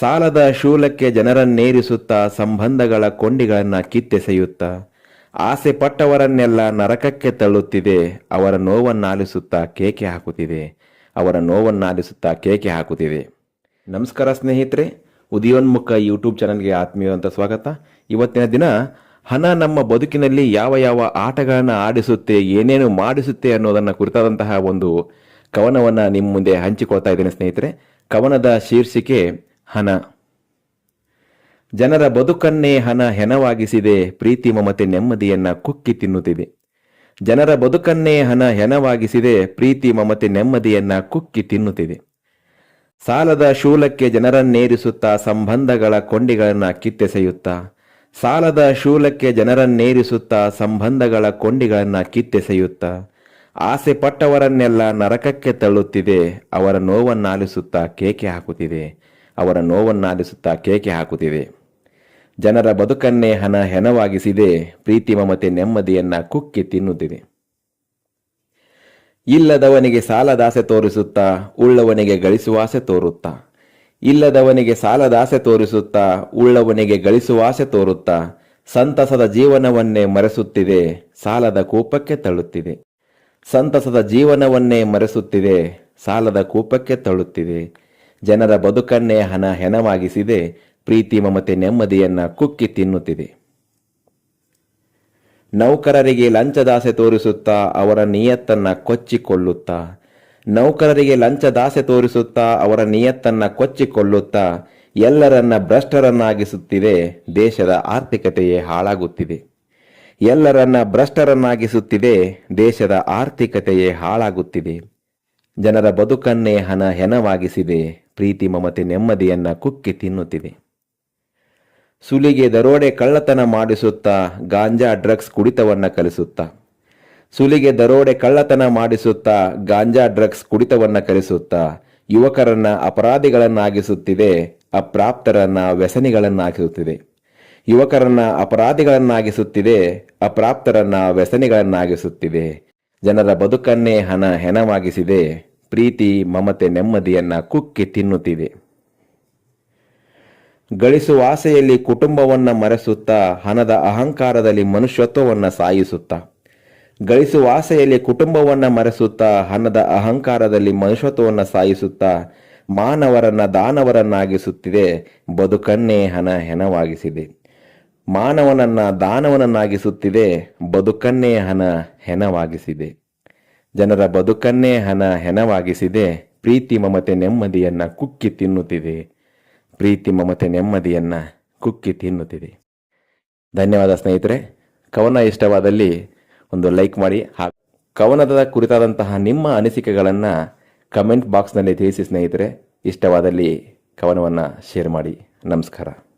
ಸಾಲದ ಶೂಲಕ್ಕೆ ಜನರನ್ನೇರಿಸುತ್ತಾ ಸಂಬಂಧಗಳ ಕೊಂಡಿಗಳನ್ನು ಕಿತ್ತೆಸೆಯುತ್ತಾ, ಆಸೆ ಪಟ್ಟವರನ್ನೆಲ್ಲ ನರಕಕ್ಕೆ ತಳ್ಳುತ್ತಿದೆ, ಅವರ ನೋವನ್ನಾಲಿಸುತ್ತಾ ಕೇಕೆ ಹಾಕುತ್ತಿದೆ, ಅವರ ನೋವನ್ನಾಲಿಸುತ್ತಾ ಕೇಕೆ ಹಾಕುತ್ತಿದೆ. ನಮಸ್ಕಾರ ಸ್ನೇಹಿತರೆ, ಉದಯೋನ್ಮುಖ ಯೂಟ್ಯೂಬ್ ಚಾನಲ್ಗೆ ಆತ್ಮೀಯವಂತ ಸ್ವಾಗತ. ಇವತ್ತಿನ ದಿನ, ಹಣ ನಮ್ಮ ಬದುಕಿನಲ್ಲಿ ಯಾವ ಯಾವ ಆಟಗಳನ್ನು ಆಡಿಸುತ್ತೆ, ಏನೇನು ಮಾಡಿಸುತ್ತೆ ಅನ್ನೋದನ್ನು ಕುರಿತಾದಂತಹ ಒಂದು ಕವನವನ್ನು ನಿಮ್ಮ ಮುಂದೆ ಹಂಚಿಕೊಳ್ತಾ ಇದ್ದೇನೆ ಸ್ನೇಹಿತರೆ. ಕವನದ ಶೀರ್ಷಿಕೆ ಹಣ ಜನರ ಬದುಕನ್ನೇ ಹಣ ಹೆನವಾಗಿಸಿದೆ, ಪ್ರೀತಿ ಮಮತೆ ನೆಮ್ಮದಿಯನ್ನ ಕುಕ್ಕಿ ತಿನ್ನುತ್ತಿದೆ. ಜನರ ಬದುಕನ್ನೇ ಹಣ ಹೆನವಾಗಿಸಿದೆ, ಪ್ರೀತಿ ಮಮತೆ ನೆಮ್ಮದಿಯನ್ನ ಕುಕ್ಕಿ ತಿನ್ನುತ್ತಿದೆ. ಸಾಲದ ಶೂಲಕ್ಕೆ ಜನರನ್ನೇರಿಸುತ್ತಾ, ಸಂಬಂಧಗಳ ಕೊಂಡಿಗಳನ್ನ ಕಿತ್ತೆಸೆಯುತ್ತಾ. ಸಾಲದ ಶೂಲಕ್ಕೆ ಜನರನ್ನೇರಿಸುತ್ತಾ, ಸಂಬಂಧಗಳ ಕೊಂಡಿಗಳನ್ನ ಕಿತ್ತೆಸೆಯುತ್ತಾ. ಆಸೆ ಪಟ್ಟವರನ್ನೆಲ್ಲ ನರಕಕ್ಕೆ ತಳ್ಳುತ್ತಿದೆ. ಅವರ ನೋವನ್ನಾಲಿಸುತ್ತಾ ಕೇಕೆ ಹಾಕುತ್ತಿದೆ. ಅವರ ನೋವನ್ನಾಲಿಸುತ್ತಾ ಕೇಕೆ ಹಾಕುತ್ತಿದೆ. ಜನರ ಬದುಕನ್ನೇ ಹಣ ಹೆನವಾಗಿಸಿದೆ. ಪ್ರೀತಿ, ಮಮತೆ, ನೆಮ್ಮದಿಯನ್ನ ಕುಕ್ಕಿ ತಿನ್ನುತ್ತಿದೆ. ಇಲ್ಲದವನಿಗೆ ಸಾಲದಾಸೆ ತೋರಿಸುತ್ತಾ, ಉಳ್ಳವನಿಗೆ ಗಳಿಸುವಾಸೆ ತೋರುತ್ತಾ. ಇಲ್ಲದವನಿಗೆ ಸಾಲದಾಸೆ ತೋರಿಸುತ್ತಾ, ಉಳ್ಳವನಿಗೆ ಗಳಿಸುವಾಸೆ ತೋರುತ್ತಾ. ಸಂತಸದ ಜೀವನವನ್ನೇ ಮರೆಸುತ್ತಿದೆ. ಸಾಲದ ಕೋಪಕ್ಕೆ ತಳ್ಳುತ್ತಿದೆ. ಸಂತಸದ ಜೀವನವನ್ನೇ ಮರೆಸುತ್ತಿದೆ, ಸಾಲದ ಕೂಪಕ್ಕೆ ತಳ್ಳುತ್ತಿದೆ, ಜನರ ಬದುಕನ್ನೇ ಹಣ ಹೆಣವಾಗಿಸಿದೆ, ಪ್ರೀತಿ, ಮಮತೆ, ನೆಮ್ಮದಿಯನ್ನ ಕುಕ್ಕಿ ತಿನ್ನುತ್ತಿದೆ. ನೌಕರರಿಗೆ ಲಂಚದಾಸೆ ತೋರಿಸುತ್ತಾ ಅವರ ನಿಯತ್ತನ್ನ ಕೊಚ್ಚಿಕೊಳ್ಳುತ್ತಾ, ನೌಕರರಿಗೆ ಲಂಚದಾಸೆ ತೋರಿಸುತ್ತಾ ಅವರ ನಿಯತ್ತನ್ನ ಕೊಚ್ಚಿಕೊಳ್ಳುತ್ತಾ, ಎಲ್ಲರನ್ನ ಭ್ರಷ್ಟರನ್ನಾಗಿಸುತ್ತಿದೆ, ದೇಶದ ಆರ್ಥಿಕತೆಯೇ ಹಾಳಾಗುತ್ತಿದೆ. ಎಲ್ಲರನ್ನ ಭ್ರಷ್ಟರನ್ನಾಗಿಸುತ್ತಿದೆ, ದೇಶದ ಆರ್ಥಿಕತೆಯೇ ಹಾಳಾಗುತ್ತಿದೆ. ಜನರ ಬದುಕನ್ನೇ ಹಣ ಹೆನವಾಗಿಸಿದೆ, ಪ್ರೀತಿ, ಮಮತೆ, ನೆಮ್ಮದಿಯನ್ನ ಕುಕ್ಕಿ ತಿನ್ನುತ್ತಿದೆ. ಸುಲಿಗೆ, ದರೋಡೆ, ಕಳ್ಳತನ ಮಾಡಿಸುತ್ತಾ, ಗಾಂಜಾ, ಡ್ರಗ್ಸ್ ಕುಡಿತವನ್ನ ಕಲಿಸುತ್ತ. ಸುಲಿಗೆ, ದರೋಡೆ, ಕಳ್ಳತನ ಮಾಡಿಸುತ್ತಾ, ಗಾಂಜಾ, ಡ್ರಗ್ಸ್ ಕುಡಿತವನ್ನ ಕಲಿಸುತ್ತ, ಯುವಕರನ್ನ ಅಪರಾಧಿಗಳನ್ನಾಗಿಸುತ್ತಿದೆ, ಅಪ್ರಾಪ್ತರನ್ನ ವ್ಯಸನಿಗಳನ್ನಾಗಿಸುತ್ತಿದೆ. ಯುವಕರನ್ನ ಅಪರಾಧಿಗಳನ್ನಾಗಿಸುತ್ತಿದೆ, ಅಪ್ರಾಪ್ತರನ್ನ ವ್ಯಸನಿಗಳನ್ನಾಗಿಸುತ್ತಿದೆ. ಜನರ ಬದುಕನ್ನೇ ಹಣ ಹೆಣವಾಗಿಸಿದೆ, ಪ್ರೀತಿ, ಮಮತೆ, ನೆಮ್ಮದಿಯನ್ನ ಕುಕ್ಕಿ ತಿನ್ನುತ್ತಿದೆ. ಗಳಿಸುವ ಆಸೆಯಲ್ಲಿ ಕುಟುಂಬವನ್ನ ಮರೆಸುತ್ತಾ, ಹಣದ ಅಹಂಕಾರದಲ್ಲಿ ಮನುಷ್ಯತ್ವವನ್ನ ಸಾಯಿಸುತ್ತಾ. ಗಳಿಸುವ ಆಸೆಯಲ್ಲಿ ಕುಟುಂಬವನ್ನ ಮರೆಸುತ್ತಾ, ಹಣದ ಅಹಂಕಾರದಲ್ಲಿ ಮನುಷ್ಯತ್ವವನ್ನ ಸಾಯಿಸುತ್ತಾ, ಮಾನವರನ್ನ ದಾನವರನ್ನಾಗಿಸುತ್ತಿದೆ, ಬದುಕನ್ನೇ ಹಣ ಹೆಣವಾಗಿಸಿದೆ. ಮಾನವನನ್ನ ದಾನವನನ್ನಾಗಿಸುತ್ತಿದೆ, ಬದುಕನ್ನೇ ಹಣ ಹೆನವಾಗಿಸಿದೆ ಜನರ ಬದುಕನ್ನೇ ಹಣ ಹೆನವಾಗಿಸಿದೆ ಪ್ರೀತಿ, ಮಮತೆ, ನೆಮ್ಮದಿಯನ್ನ ಕುಕ್ಕಿ ತಿನ್ನುತ್ತಿದೆ. ಪ್ರೀತಿ, ಮಮತೆ, ನೆಮ್ಮದಿಯನ್ನ ಕುಕ್ಕಿ ತಿನ್ನುತ್ತಿದೆ. ಧನ್ಯವಾದ ಸ್ನೇಹಿತರೆ, ಕವನ ಇಷ್ಟವಾದಲ್ಲಿ ಒಂದು ಲೈಕ್ ಮಾಡಿ ಹಾಗೂ ಕವನದ ಕುರಿತಾದಂತಹ ನಿಮ್ಮ ಅನಿಸಿಕೆಗಳನ್ನು ಕಮೆಂಟ್ ಬಾಕ್ಸ್ನಲ್ಲಿ ತಿಳಿಸಿ ಸ್ನೇಹಿತರೆ. ಇಷ್ಟವಾದಲ್ಲಿ ಕವನವನ್ನು ಶೇರ್ ಮಾಡಿ. ನಮಸ್ಕಾರ.